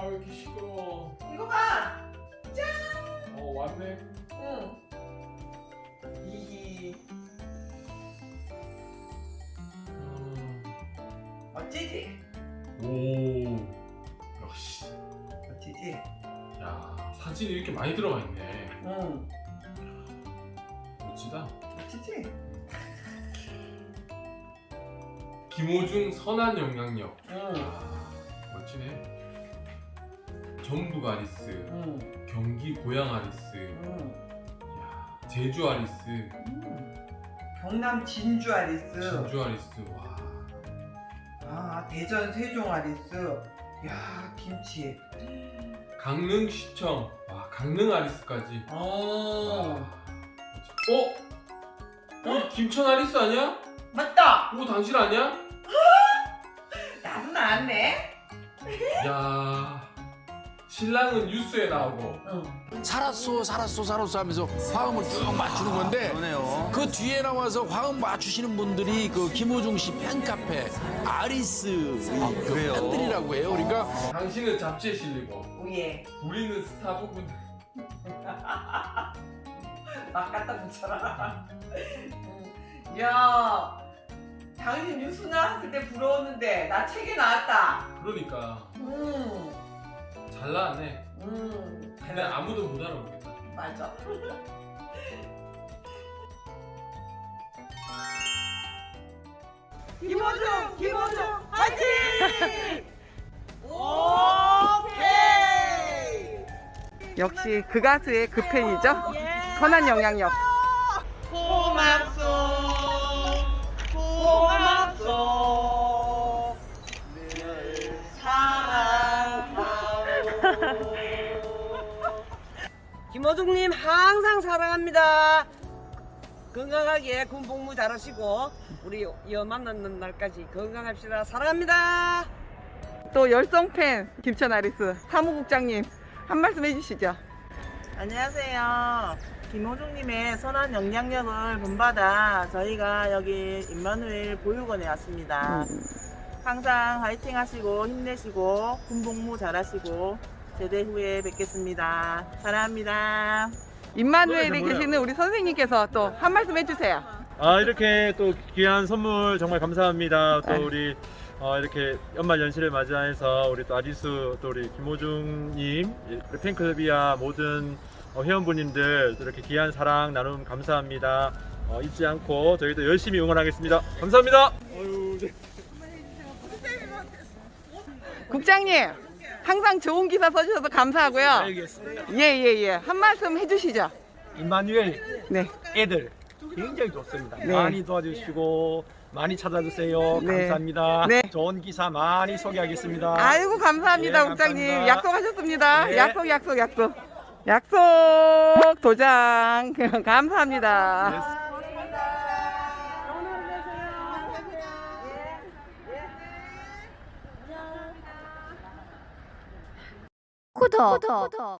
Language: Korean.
아, 왜 이렇게 식어? 이거 봐. 어, 왔네. 응. 이기. 음. 멋지지? 오. 역시. 멋지지? 야, 사진이 이렇게 많이 들어가 있네. 응. 멋지다. 멋지지? 김호중 선한 영향력. 응. 아, 멋지네. 전북 아리스 응. 경기 고양 아리스 응. 야 제주 아리스 음. 경남 진주 아리스. 진주 아리스 와 아 대전 세종 아리스. 야 김치. 강릉 시청 와 강릉 아리스까지 와, 어. 멋지- 어? 이 김천 아리스 아니야? 맞다. 이거 당신 아니야? 나도 나왔네. 야 신랑은 뉴스에 나오고 응. 살았어 살았어 살았어 하면서 화음을 쭉 맞추는 건데. 그 뒤에 나와서 화음 맞추시는 분들이 그 김호중 씨 팬카페 아리스 그 그래요? 팬들이라고 해요 그러니까 당신은 잡지에 실리고 오예. 우리는 스타 부분 막 갖다 붙여라. 음. 야, 당신 뉴스 나왔을 때 부러웠는데 나 책에 나왔다. 그러니까 음, 잘 나왔네 음. 근데 아무도 못 알아보겠다 맞아. 김호중, 김호중, 화이팅! 오케이. 역시 그 가수의 그 팬이죠? 선한 영향력. 김호중님 항상 사랑합니다. 건강하게 군 복무 잘하시고 우리 여 만나는 날까지 건강합시다. 사랑합니다. 또 열성 팬 김천 아리스 사무국장님 한 말씀 해주시죠. 안녕하세요. 김호중님의 선한 영향력을 본받아 저희가 여기 임마누엘 보육원에 왔습니다. 항상 화이팅 하시고 힘내시고 군복무 잘하시고 제대 후에 뵙겠습니다. 사랑합니다. 임마누엘에 계시는 우리 선생님께서 또 한 말씀 해주세요. 아 이렇게 또 귀한 선물 정말 감사합니다. 또 아유. 우리 어, 이렇게 연말 연시를 맞이해서 우리 또 아리수 또 우리 김호중님 우리 팬클럽이야 모든 어, 회원분님들 또 이렇게 귀한 사랑 나눔 감사합니다. 어, 잊지 않고 저희도 열심히 응원하겠습니다. 감사합니다. 네. 국장님 항상 좋은 기사 써주셔서 감사하고요. 알겠습니다. 예 예 예 한 말씀 해주시죠. 임마누엘 네. 애들 굉장히 좋습니다. 네. 많이 도와주시고 많이 찾아주세요. 네. 감사합니다. 네. 좋은 기사 많이 소개하겠습니다. 아이고 감사합니다 예, 국장님 감사합니다. 약속하셨습니다. 네. 약속 약속 약속 약속 도장 감사합니다. こと。